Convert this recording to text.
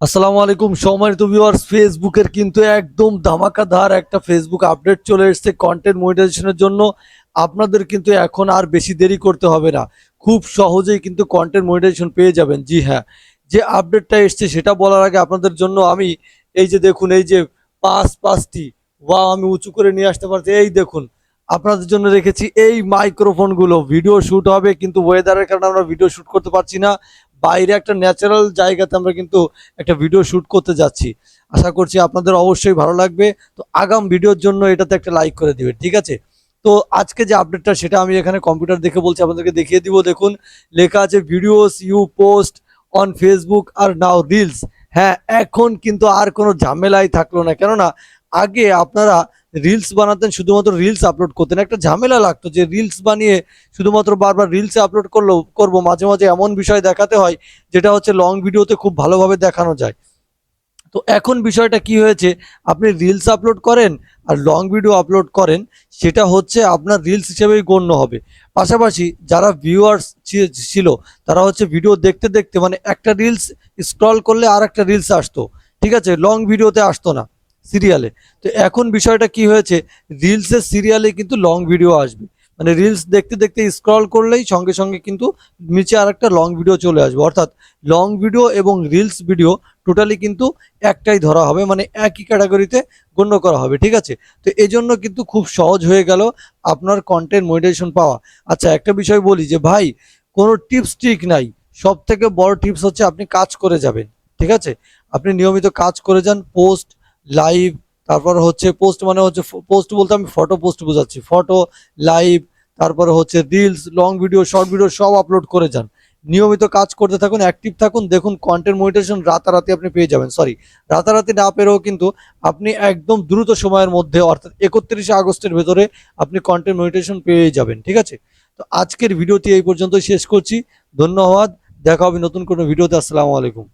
আসসালামু আলাইকুম। সম্মানিত ভিউয়ার্স ফেসবুকের কিন্তু একদম ধামাকাধার একটা ফেসবুক আপডেট চলে এসেছে কন্টেন্ট মনিটাইজেশনের জন্য। আপনাদের কিন্তু এখন আর বেশি দেরি করতে হবে না। খুব সহজেই কিন্তু কন্টেন্ট মনিটাইজেশন পেয়ে যাবেন। জি হ্যাঁ যে আপডেটটা এসছে সেটা বলার আগে আপনাদের জন্য আমি এই যে দেখুন, এই যে পাঁচ পাঁচটি ওয়া আমি উঁচু করে নিয়ে আসতে পারছি। এই দেখুন, আপনাদের জন্য রেখেছি এই মাইক্রোফোনগুলো ভিডিও শ্যুট হবে, কিন্তু ওয়েদারের কারণে আমরা ভিডিও শ্যুট করতে পারছি না। বাইরে একটা ন্যাচারাল জায়গাতে আমরা কিন্তু একটা ভিডিও শ্যুট করতে যাচ্ছি। আশা করছি আপনাদের অবশ্যই ভালো লাগবে। তো আগাম ভিডিওর জন্য এটাতে একটা লাইক করে দিবেন, ঠিক আছে? তো আজকে যে আপডেটটা সেটা আমি এখানে কম্পিউটার দেখে বলছি, আপনাদেরকে দেখিয়ে দিব। দেখুন, লেখা আছে videos you post on Facebook are now reels হ্যাঁ এখন কিন্তু আর কোনো ঝামেলাই থাকল না। কেননা, আগে আপনারা রিলস বানাতেন, শুধুমাত্র রিলস আপলোড করতেন। একটা ঝামেলা লাগতো যে রিলস বানিয়ে শুধুমাত্র বারবার রিলসে আপলোড করল, করব। মাঝে মাঝে এমন বিষয় দেখাতে হয়, যেটা হচ্ছে লং ভিডিওতে খুব ভালোভাবে দেখানো যায়। তো এখন বিষয়টা কি হয়েছে? আপনি রিলস আপলোড করেন আর লং ভিডিও আপলোড করেন, সেটা হচ্ছে আপনার রিলস হিসেবেই গণ্য হবে। পাশাপাশি যারা ভিউয়ার্স ছিল, তারা হচ্ছে ভিডিও দেখতে দেখতে মানে একটা রিলস স্ক্রল করলে আর একটা রিলস আসতো। ঠিক আছে? লং ভিডিওতে আসতো না। সিরিয়ালে। তো এখন বিষয়টা কি হয়েছে, রিলসের সিরিয়ালে কিন্তু লং ভিডিও আসবে। মানে রিলস দেখতে দেখতে স্ক্রল করলেই সঙ্গে সঙ্গে কিন্তু নিচে আর একটা লং ভিডিও চলে আসবে। অর্থাৎ লং ভিডিও এবং রিলস ভিডিও টোটালি কিন্তু একটাই ধরা হবে মানে একই ক্যাটাগরিতে গণ্য করা হবে, ঠিক আছে? তো এই জন্য কিন্তু খুব সহজ হয়ে গেল আপনার কন্টেন্ট মনিটাইজেশন পাওয়া। আচ্ছা একটা বিষয় বলি যে, ভাই, কোনো টিপস ট্রিক নাই। সব থেকে বড় টিপস হচ্ছে আপনি কাজ করে যাবেন, ঠিক আছে? আপনি নিয়মিত কাজ করে যান পোস্ট লাইভ তারপর হচ্ছে পোস্ট মানে হচ্ছে পোস্ট বলতে আমি ফটো পোস্ট বোঝাচ্ছি। ফটো লাইভ তারপরে হচ্ছে reels long video short video সব আপলোড করে যান। নিয়মিত কাজ করতে থাকুন অ্যাক্টিভ থাকুন, দেখুন কন্টেন্ট মনিটাইজেশন রাতারাতি আপনি পেয়ে যাবেন সরি রাতারাতি না পেরেও কিন্তু আপনি একদম দ্রুত সময়ের মধ্যে, অর্থাৎ একত্রিশে আগস্টের ভেতরে আপনি কন্টেন্ট মনিটাইজেশন পেয়ে যাবেন, ঠিক আছে? তো আজকের ভিডিওটি এই পর্যন্ত শেষ করছি। ধন্যবাদ, দেখা হবে নতুন কোনো ভিডিওতে, আসসালামু আলাইকুম।